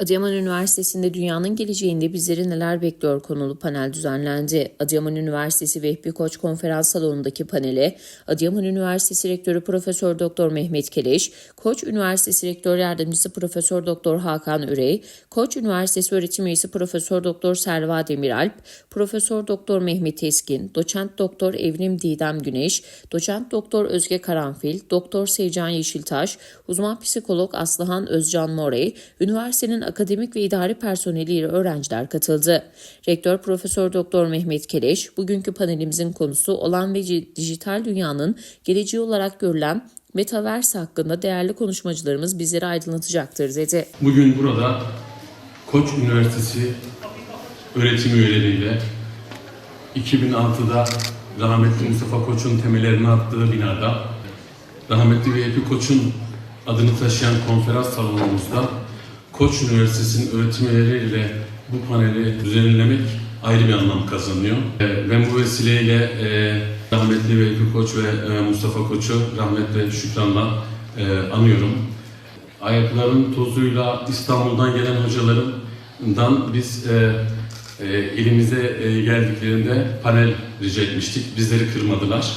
Adıyaman Üniversitesi'nde dünyanın geleceğinde bizleri neler bekliyor konulu panel düzenlendi. Adıyaman Üniversitesi Vehbi Koç Konferans Salonu'ndaki panele Adıyaman Üniversitesi Rektörü Profesör Doktor Mehmet Keleş, Koç Üniversitesi Rektör Yardımcısı Profesör Doktor Hakan Ürey, Koç Üniversitesi Öğretim Üyesi Profesör Doktor Selva Demiralp, Profesör Doktor Mehmet Eskin, Doçent Doktor Evrim Didem Güneş, Doçent Doktor Özge Karanfil, Doktor Seycan Yeşiltaş, uzman psikolog Aslıhan Özcan Morey, üniversitenin akademik ve idari personeliyle öğrenciler katıldı. Rektör Profesör Doktor Mehmet Keleş, bugünkü panelimizin konusu olan ve dijital dünyanın geleceği olarak görülen Metaverse hakkında değerli konuşmacılarımız bizleri aydınlatacaktır dedi. Bugün burada Koç Üniversitesi öğretim üyeleriyle 2006'da rahmetli Mustafa Koç'un temellerini attığı binada rahmetli Vehbi Koç'un adını taşıyan konferans salonumuzda Koç Üniversitesi'nin öğretim üyeleriyle bu paneli düzenlemek ayrı bir anlam kazanıyor. E, Ben bu vesileyle e, rahmetli Vehbi Koç ve e, Mustafa Koç'u rahmet şükranla anıyorum ayakların tozuyla İstanbul'dan gelen hocalarından biz elimize geldiklerinde panel rica etmiştik. Bizleri kırmadılar.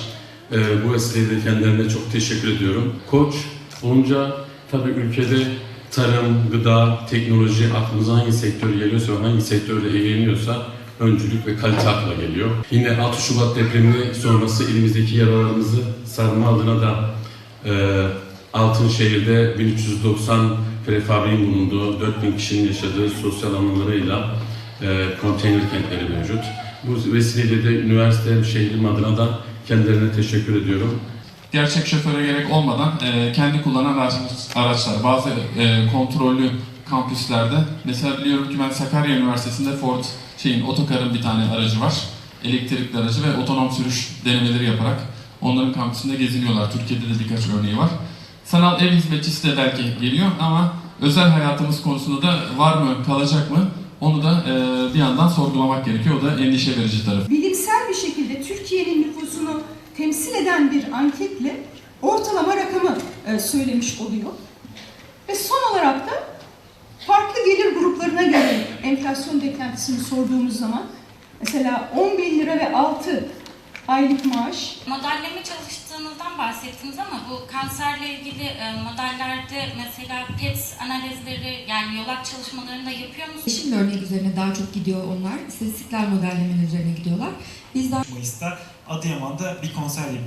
Bu vesileyle kendilerine çok teşekkür ediyorum. Koç olunca tabii ülkede tarım, gıda, teknoloji aklımıza hangi sektör geliyorsa hangi sektörle ilgileniyorsa öncülük ve kalite akla geliyor. Yine 6 Şubat depremi sonrası elimizdeki yaralarımızı sarma adına da e, Altınşehir'de 1390 prefabriğin bulunduğu, 4000 kişinin yaşadığı sosyal alanlarıyla e, konteyner kentleri mevcut. Bu vesileyle de üniversite şehrim adına da kendilerine teşekkür ediyorum. Gerçek şoföre gerek olmadan e, kendi kullanan araç, araçlar. Bazı e, kontrollü kampüslerde mesela biliyorum ki ben Sakarya Üniversitesi'nde Ford şeyin otokarın bir tane aracı var. Elektrikli aracı ve otonom sürüş denemeleri yaparak onların kampüsünde geziniyorlar. Türkiye'de de birkaç örneği var. Sanal ev hizmetçisi de belki geliyor ama özel hayatımız konusunda da var mı, kalacak mı? Onu da e, bir yandan sorgulamak gerekiyor. O da endişe verici tarafı. bilimsel bir şekilde Türkiye'nin nüfusunu temsil eden bir anketle ortalama rakamı e, söylemiş oluyor. Ve son olarak da farklı gelir gruplarına göre enflasyon beklentisini sorduğumuz zaman mesela 10 bin lira ve altı aylık maaş Modelleme çalıştığınızdan bahsettiniz ama bu kanserle ilgili e, modellerde mesela PET analizleri yani yolak çalışmalarını da yapıyor musunuz? Yeşil örnek üzerine daha çok gidiyor onlar. İstatistikler modellemenin üzerine gidiyorlar. Biz daha Mayıs'ta Adıyaman'da bir konser yapıyoruz.